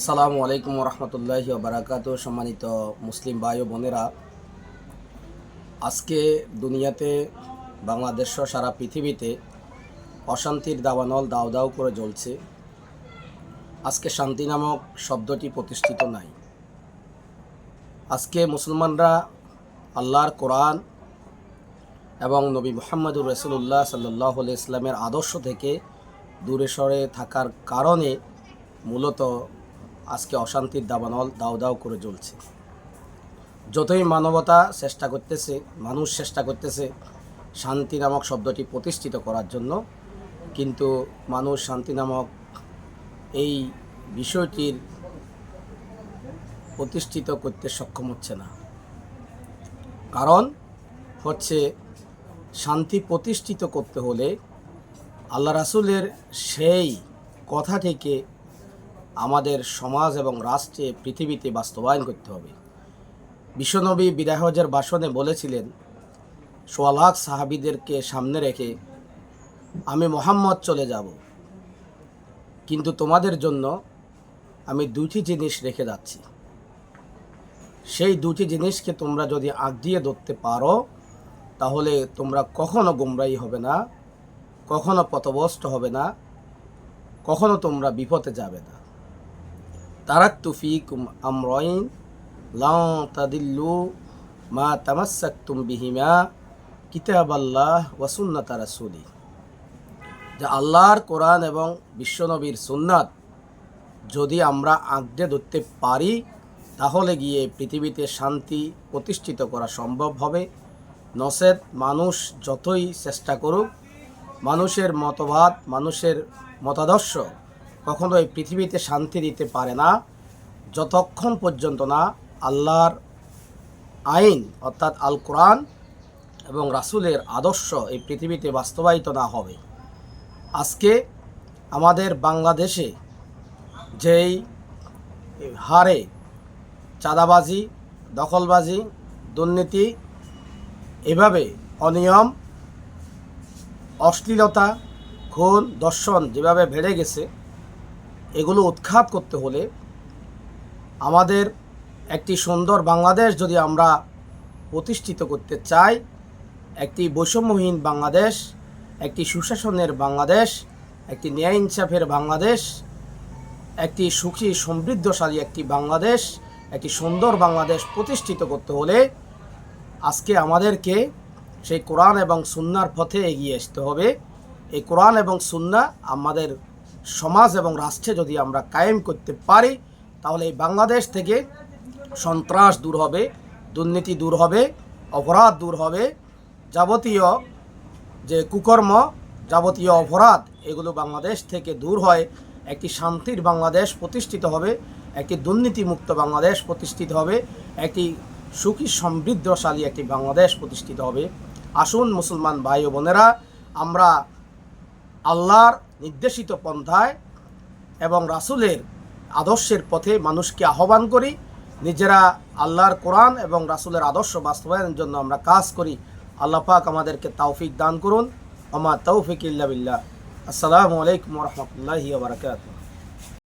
আসসালামু আলাইকুম রহমতুল্লাহি বারাকাত সম্মানিত মুসলিম ভাই ও বোনেরা। আজকে দুনিয়াতে, বাংলাদেশ সারা পৃথিবীতে অশান্তির দাবানল দাও দাও করে জ্বলছে। আজকে শান্তি নামক শব্দটি প্রতিষ্ঠিত নাই। আজকে মুসলমানরা আল্লাহর কোরআন এবং নবী মোহাম্মদুর রসুল্লাহ সাল্লাহ ইসলামের আদর্শ থেকে দূরে সরে থাকার কারণে মূলত আজকে অশান্তির দাবানল দাও দাও করে জ্বলছে। যতই মানবতা চেষ্টা করতেছে, মানুষ চেষ্টা করতেছে শান্তি নামক শব্দটি প্রতিষ্ঠিত করার জন্য, কিন্তু মানুষ শান্তি নামক এই বিষয়টির প্রতিষ্ঠিত করতে সক্ষম হচ্ছে না। কারণ হচ্ছে শান্তি প্রতিষ্ঠিত করতে হলে আল্লাহ রাসুলের সেই কথাটিকে সমাজ এবং রাষ্ট্রে পৃথিবীতে বাস্তবায়ন করতে হবে। বিশ্বনবী বিদাহজের ভাষণে বলেছিলেন, সোয়া লাখ সাহাবিদেরকে সামনে রেখে আমি মোহাম্মদ চলে যাব। কিন্তু তোমাদের জন্য আমি দুটি জিনিস রেখে যাচ্ছি। সেই দুটি জিনিসকে তোমরা যদি আগিয়ে ধরতে পারো, তাহলে তোমরা কখনো গুমরাই হবে না, কখনো পথভ্রষ্ট হবে না, কখনো তোমরা বিপদে যাবে না। তারাক্তু ফিকুম আমরাইন লাউ তাদিল্লু মা তামাসাক্তুম বিহিমা কিতাব আল্লাহ ওয়াসুন্নাত রাসূলি। যে আল্লাহর কোরআন এবং বিশ্বনবীর সুন্নাত। যদি আমরা আঁকড়ে ধরতে পারি, তাহলে গিয়ে পৃথিবীতে শান্তি প্রতিষ্ঠিত করা সম্ভব হবে। নসেদ, মানুষ যতই চেষ্টা করুক, মানুষের মতবাদ, মানুষের মতাদর্শ কখনো এই পৃথিবীতে শান্তি দিতে পারে না, যতক্ষণ পর্যন্ত না আল্লাহর আইন, অর্থাৎ আল কোরআন এবং রাসুলের আদর্শ এই পৃথিবীতে বাস্তবায়িত না হবে। আজকে আমাদের বাংলাদেশে যেই হারে চাঁদাবাজি, দখলবাজি, দুর্নীতি এভাবে অনিয়ম, অশ্লীলতা, খুন, দর্শন যেভাবে বেড়ে গেছে এগুলো উৎখাত করতে হলে আমাদের একটি সুন্দর বাংলাদেশ যদি আমরা প্রতিষ্ঠিত করতে চাই, একটি বৈষম্যহীন বাংলাদেশ, একটি সুশাসনের বাংলাদেশ, একটি ন্যায় ইনসাফের বাংলাদেশ, একটি সুখী, সমৃদ্ধশালী একটি বাংলাদেশ, একটি সুন্দর বাংলাদেশ প্রতিষ্ঠিত করতে হলে আজকে আমাদেরকে সেই কোরআন এবং সুন্নার পথে এগিয়ে আসতে হবে। এই কোরআন এবং সুন্না আমাদের সমাজ এবং রাষ্ট্রে যদি আমরা কায়েম করতে পারি, তাহলে এই বাংলাদেশ থেকে সন্ত্রাস দূর হবে, দুর্নীতি দূর হবে, অপরাধ দূর হবে, যাবতীয় যে কুকর্ম, যাবতীয় অপরাধ, এগুলো বাংলাদেশ থেকে দূর হয়। একটি শান্তির বাংলাদেশ প্রতিষ্ঠিত হবে, একটি দুর্নীতিমুক্ত বাংলাদেশ প্রতিষ্ঠিত হবে, একটি সুখী সমৃদ্ধশালী একটি বাংলাদেশ প্রতিষ্ঠিত হবে। আসুন মুসলমান ভাই ও বোনেরা, আমরা আল্লাহর নির্দেশিত পন্থায় এবং রাসুলের আদর্শের পথে মানুষকে আহ্বান করি, নিজেরা আল্লাহর কোরআন এবং রাসুলের আদর্শ বাস্তবায়নের জন্য আমরা কাজ করি। আল্লাহ পাক আমাদেরকে তৌফিক দান করুন। আমার তৌফিক ইল্লা বিল্লাহ। আসসালামু আলাইকুম রহমতুল্লাহি বারকাত